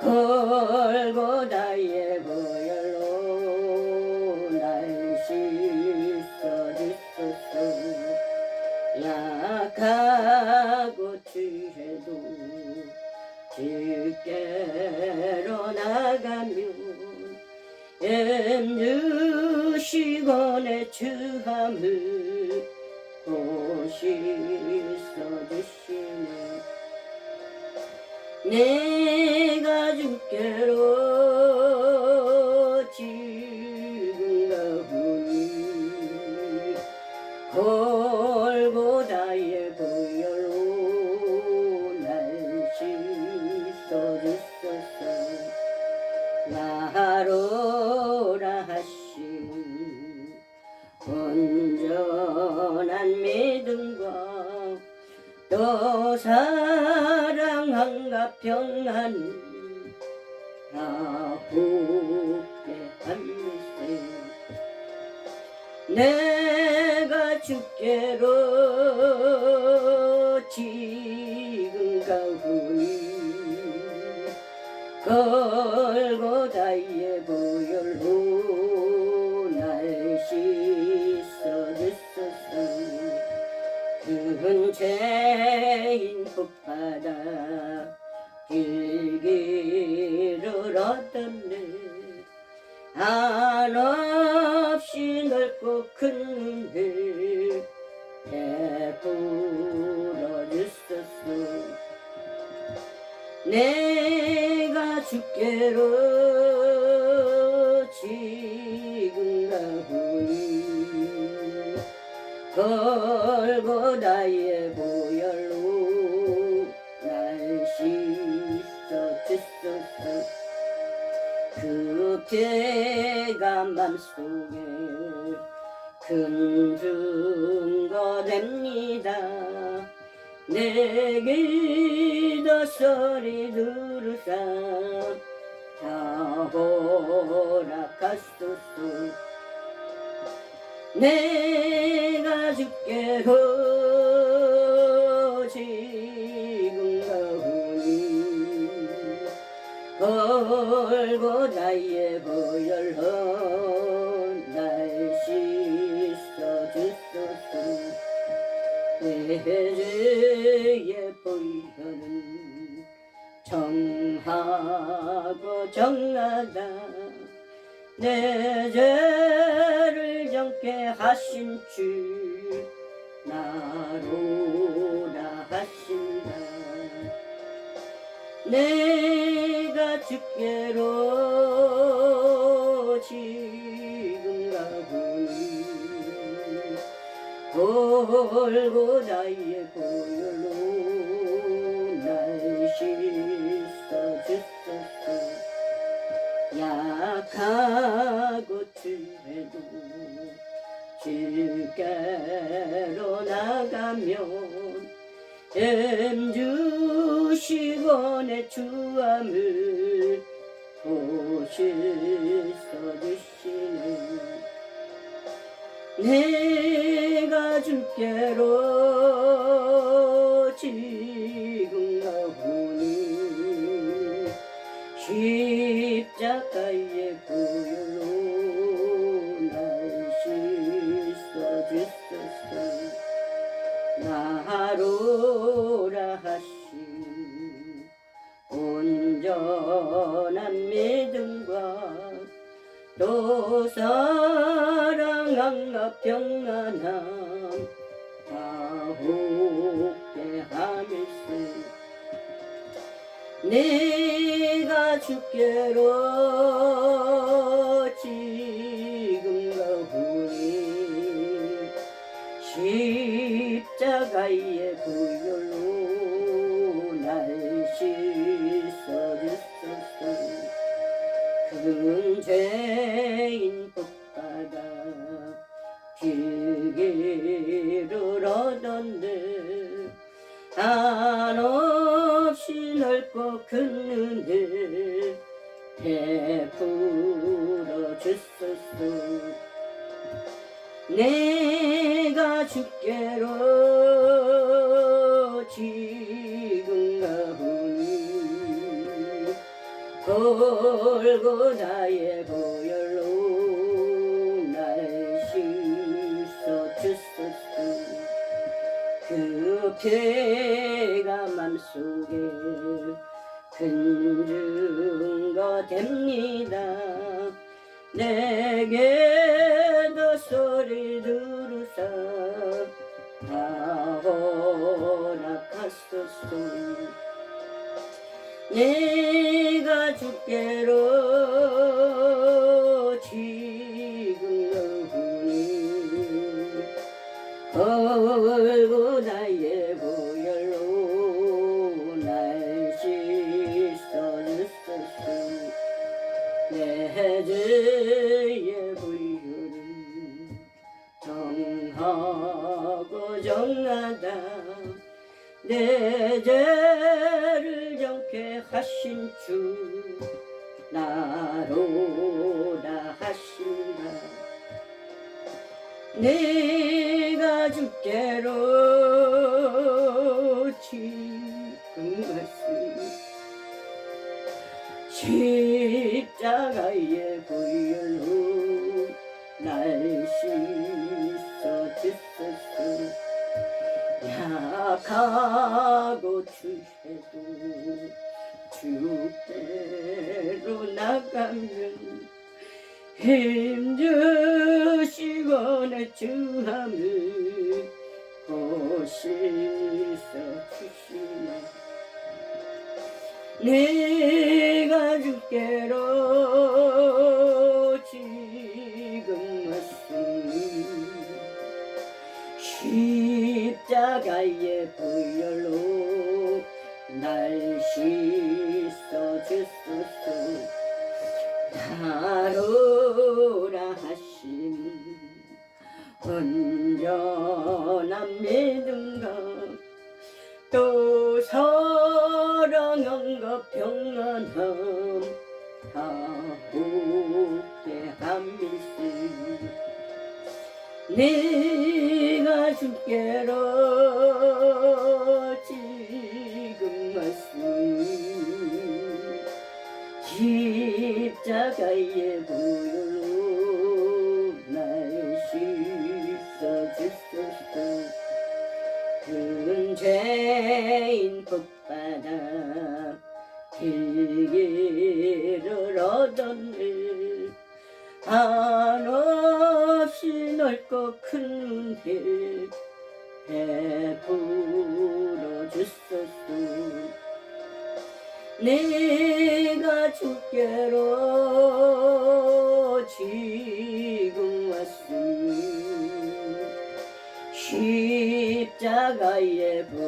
걸고다의 보혈로 날 씻어 주소서. 약하고 취해도 주께로 나가면 음주시곤의 주함을 보시서 주시네. 내가 주께로 지금 가보니 골고다의 보혈로 날 씻어주소서 나로라 하심 온전한 믿음과 또 사랑함과 평안을 내가 주께로 지금 가오니 걸고다의 보혈로 날 씻어주소서 큰 죄인 폭바다 길기를 얻었네. 한 없이 넓고 큰 은혜 베풀어 주소서. 내가 주께로 지금 가보니 걸고다의 보혈로 날 씻어 주소서. 그 피가 맘속에 큰 증거 됩니다. 내 기도 소리 들으사 다 허락하소서 내가 주께로 하고 정하다. 내 죄를 정케 하신 주 나로라 하신다. 내가 주께로 지금 가보니 골고다의 보혈로 날씻 약하고 취해도 주께로 나가면 음주시곤의 주함을 보시서주시네 내가 주께로 나로라 하심 온전한 믿음과 또 사랑함과 평안함 다옥게 하밀세. 내가 주께로 십자가의 보혈로 날 씻어주소서 큰 죄인 복받아 길기를 얻었네 한없이 넓고 큰 은혜 베풀어 주소서. 내 가 주께로 지금 가보니 걸고 나의 보혈로 날 씻어 주소서 그 피가 맘속에 큰 증거 됩니다. 내게도 소리 들 다 허락하소서 내가 주께로 지금 너훈이 걸고 나의 보혈로 날 씻어주소서. 내죄 하신 주 나로라 하신다. 내가 주께로 지금 왔으니 십자가의 보혈로 날 씻어 주소서. 약하고 주해도 주대로 나가면 힘주시고 내 주함을 고시서 주시네 내가 주께로 하신 온전한 믿음과 또 사랑함과 평안함 다 웃게 함일세 내가 주께로 십자가의 보혈로 날 씻어 주소서. 큰 죄인 복받아 길기를 얻었네. 한없이 넓고 큰길 베풀어 주소서 내가 주께로 지금 왔으니 십자가의 보혈로